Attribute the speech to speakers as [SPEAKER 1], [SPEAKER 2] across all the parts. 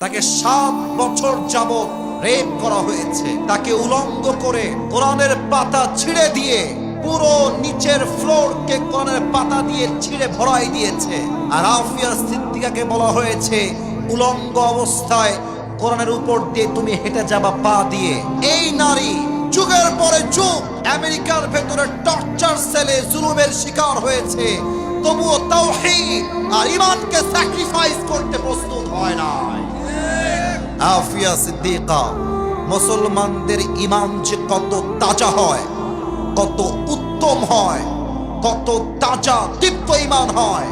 [SPEAKER 1] তাকে সাত বছর যাবৎ রেপ করা হয়েছে। তাকে উলঙ্গ করে কোরআনের পাতা ছিঁড়ে দিয়ে পুরো নিচের ফ্লোরকে কোরআনের পাতা দিয়ে ছিঁড়ে ভরাই দিয়েছে। আর আফিয়া সিদ্দিকাকে বলা হয়েছে, উলঙ্গ অবস্থায় কোরআনের উপর দিয়ে তুমি হেঁটে যাবা পা দিয়ে। এই নারী যুগের পরে যুগ আমেরিকার ভেতরে টর্চার সেলে জুলুমের শিকার হয়েছে। তবুও তাওহীদ আর ইমানকে স্যাক্রিফাইস করতে প্রস্তুত হয় নাই। আফিয়া সিদ্দিকা, মুসলমানদের ইমান যে কত তাজা হয়, কত উত্তম হয়, কত তাজা দীপ্ত ইমান হয়,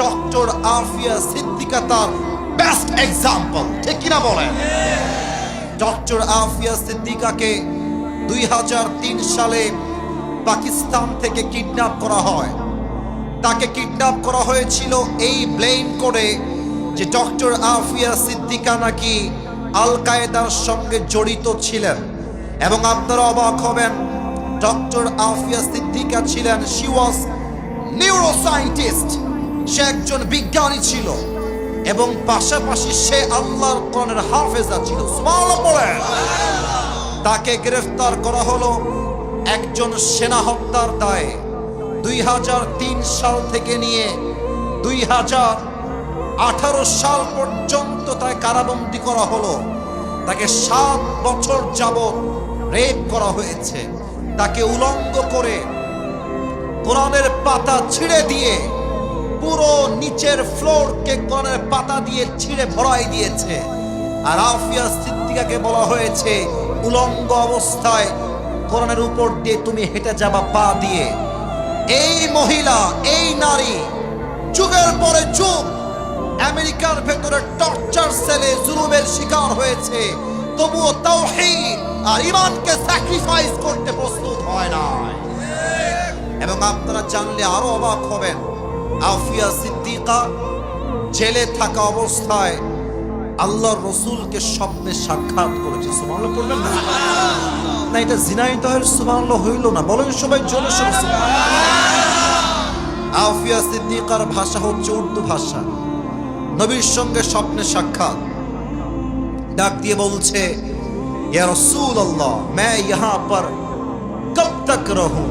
[SPEAKER 1] ডক্টর আফিয়া সিদ্দিকা তার বেস্ট এক্সাম্পল ঠিক কিনা বলেন? ডক্টর আফিয়া সিদ্দিকাকে দুই হাজার তিন সালে পাকিস্তান থেকে কিডন্যাপ করা হয়। তাকে কিডন্যাপ করা হয়েছিল এই ব্লেম করে যে ডক্টর আফিয়া সিদ্দিকা নাকি আল কায়েদার সঙ্গে জড়িত ছিলেন এবং আপনারা অবাক হবেন, ডক্টর আফিয়া সিদ্দিকা ছিলেন শি ওয়াজ নিউরোসায়েন্টিস্ট সে একজন বিজ্ঞানী ছিল এবং পাশাপাশি সে আল্লাহর কোরআনের হাফেজা ছিল। তাকে গ্রেফতার করা হলো একজন সেনা হত্যার দায়ে। দুই হাজার তিন সাল থেকে নিয়ে দুই হাজার আঠারো সাল পর্যন্ত তাকে কারাবন্দী করা হলো। তাকে সাত বছর যাবৎ রেপ করা হয়েছে। তাকে উলঙ্গ করে কোরআনের পাতা ছিঁড়ে দিয়ে পুরো নিচের ফ্লোরকে কোরআনের পাতা দিয়ে ছিঁড়ে ভরাই দিয়েছে। আর আফিয়া সিদ্দিকাকে বলা হয়েছে, উলঙ্গ অবস্থায় কোরআনের উপর দিয়ে তুমি হেঁটে যাবা পা দিয়ে। এই মহিলা, এই নারী, যুগের পরে যুগ আমেরিকার ভেতরে টর্চার সেলে জুলুমের শিকার হয়েছে। তবুও তাওহীদ আর ইমানকে স্যাক্রিফাইস করতে প্রস্তুত হয় নাই। এবং আপনারা জানলে আরও অবাক হবেন আফিয়া সিদ্দিকা জেলে থাকা অবস্থায় আল্লাহর রসুলকে স্বপ্নে সাক্ষাৎ করেছে। করবেন না? না এটা জিনাইদহের সুমানলো হইল না। বলেন সবাই জোরে সরে আফিয়া সিদ্দিকার ভাষা হচ্ছে উর্দু ভাষা। নবীর সঙ্গে স্বপ্নে সাক্ষাৎ ডাক দিয়ে বলছে ইয়া রসুল আল্লাহ मैं यहाँ पर कब तक रहूं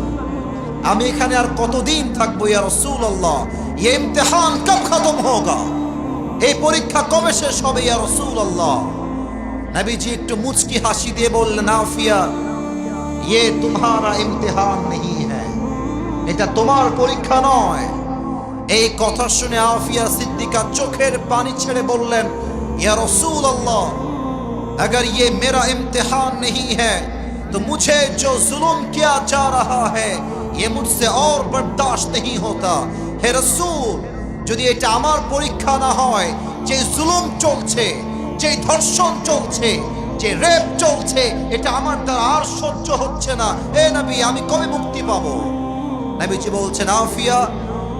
[SPEAKER 1] আমি এখানে আর কতদিন থাকবো ইয়া রসুল আল্লাহ ये इम्तिहान कब खत्म होगा এই পরীক্ষা কবে শেষ হবে ইয়া রসুল আল্লাহ নবীজি একটু মুচকি হাসি দিয়ে বললেন আফিয়া ये तुम्हारा इम्तिहान नहीं है এটা তোমার পরীক্ষা নয় এই কথা শুনে আফিয়া সিদ্দিকা চোখের পানি ছেড়ে বললেন, ইয়া রসুল আল্লাহ আগর ইয়ে মেরা ইমতিহান নেই হ্যাঁ তো মুঝে जो জুলুম কিয়া যা রহা है হ্যাঁ, ইয়ে মুঝসে অর और নেই হতা। হে রসুল, যদি এটা আমার পরীক্ষা না হয়, যে জুলুম চলছে, যে ধর্ষণ চলছে, যে রেপ চলছে, এটা আমার দ্বারা আর সহ্য হচ্ছে না। হে নবী, আমি কবে মুক্তি পাবো? নবীজি বলছেন, আফিয়া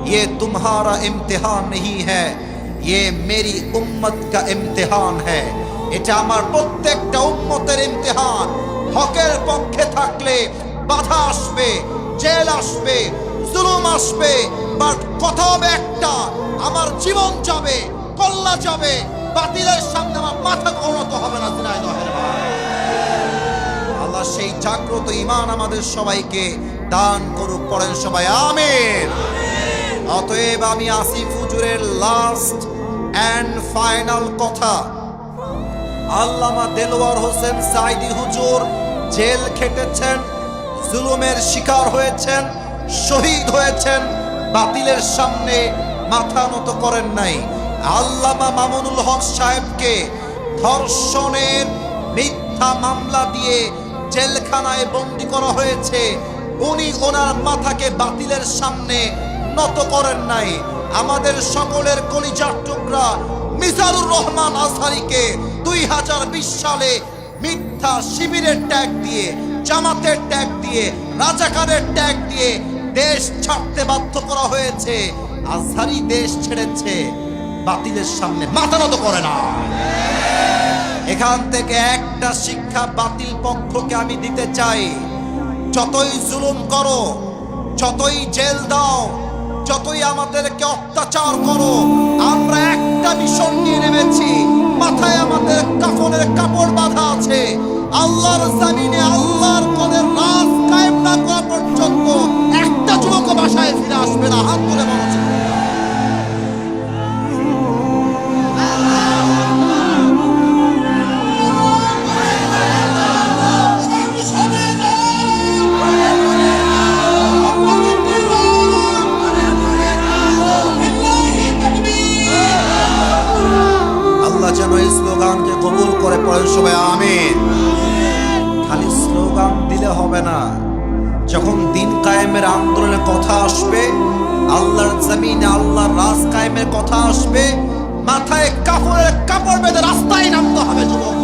[SPEAKER 1] ये तुम्हारा इम्तिहान नहीं है ये मेरी उम्मत का इम्तिहान है এটা আমার প্রত্যেকটা উম্মতের ইমতিহান হকের পক্ষে থাকলে বাধা আসবে জেল আসবে জুলুম আসবে বাট কথা হবে একটা আমার জীবন যাবে কল্লা যাবে বাতিলের সামনে আমার মাথা উন্নত হবে না দিনাই দহের ভাই আল্লাহ সেই জাগ্রত ইমান আমাদের সবাইকে দান করুক পড়েন সবাই আমিন অতএব আমি আসিফ হুজুরের লাস্ট অ্যান্ড ফাইনাল কথা। আল্লামা দেলোয়ার হোসেন সাইদি হুজুর জেল খেটেছেন, জুলুমের শিকার হয়েছেন, শহীদ হয়েছেন, বাতিলের সামনে মাথা নত করেন নাই। আল্লামা মামুনুল হক সাহেবকে ধর্ষণের মিথ্যা মামলা দিয়ে জেলখানায় বন্দি করা হয়েছে। উনি ওনার মাথাকে বাতিলের সামনে নত করেন নাই। আমাদের সকলের কলিজার টুকরা মিজানুর রহমান আজহারিকে দুই হাজার বিশ সালে মিথ্যা শিবিরের ট্যাগ দিয়ে, জামাতের ট্যাগ দিয়ে, রাজাকারের ট্যাগ দিয়ে দেশ ছাড়তে বাধ্য করা হয়েছে। আজহারি দেশ ছেড়েছে, বাতিলের সামনে মাথা নত করে না। এখান থেকে একটা শিক্ষা বাতিল পক্ষকে আমি দিতে চাই। যতই জুলুম করো, যতই জেল দাও যতই আমাদেরকে অত্যাচার করো, আমরা একটা মিশন নিয়ে নেমেছি। মাথায় আমাদের কাফনের কাপড় বাঁধা আছে। আল্লাহর জামিনে আল্লাহর কদের রাজ কায়েম পড়েন সবাই, আমিন। খালি স্লোগান দিলে হবে না। যখন দিন কায়েমের আন্দোলনের কথা আসবে, আল্লাহর জমিনে আল্লাহর রাজ কায়েমের কথা আসবে, মাথায় কাপড়ের কাপড় বেঁধে রাস্তায় নামতে হবে যুবক।